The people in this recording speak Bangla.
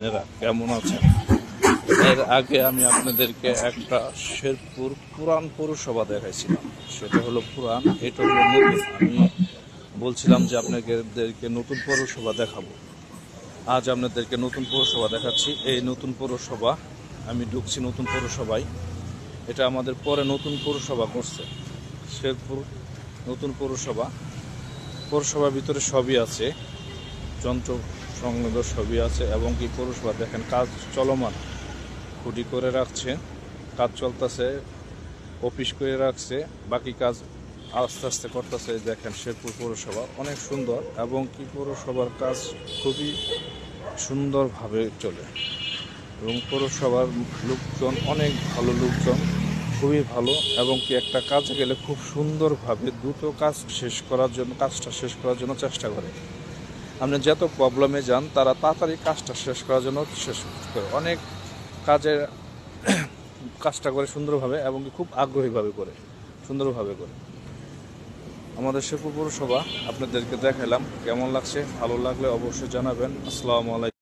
এরা কেমন আছেন? এর আগে আমি আপনাদেরকে একটা শেরপুর পুরান পৌরসভা দেখাইছিলাম। সেটা হলো পুরান এটা হলো নতুন। আমি বলছিলাম যে আপনাদেরকে নতুন পৌরসভা দেখাবো। আজ আপনাদেরকে নতুন পৌরসভা দেখাচ্ছি। এই নতুন পৌরসভা, আমি ঢুকছি নতুন পৌরসভায়। এটা আমাদের পরে নতুন পৌরসভা করছে। শেরপুর নতুন পৌরসভা। পৌরসভার ভিতরে সবই আছে। যন্ত্র সংলগ্ন সবই আছে এবং কি পৌরসভা দেখেন কাজ চলমান। খুঁটি করে রাখছে, কাজ চলতেছে, অফিস করে রাখছে, বাকি কাজ আস্তে আস্তে করতেছে দেখেন শেরপুর পৌরসভা। অনেক সুন্দর এবং কি পৌরসভার কাজ খুবই সুন্দরভাবে চলে। এবং পৌরসভার লোকজন, অনেক ভালো লোকজন, খুবই ভালো এবং কি একটা কাজে গেলে খুব সুন্দরভাবে দ্রুত কাজ শেষ করার জন্য, কাজটা শেষ করার জন্য চেষ্টা করে। আপনি যত প্রবলেমে যান, তারা তাড়াতাড়ি কাজটা শেষ করার জন্য শেষ করে। অনেক কাজের কাজটা করে সুন্দরভাবে এবং খুব আগ্রহীভাবে করে, সুন্দরভাবে করে। আমাদের শেখপুর পৌরসভা, আপনাদেরকে দেখালাম কেমন লাগছে, ভালো লাগলে অবশ্যই জানাবেন। আসসালামু আলাইকুম।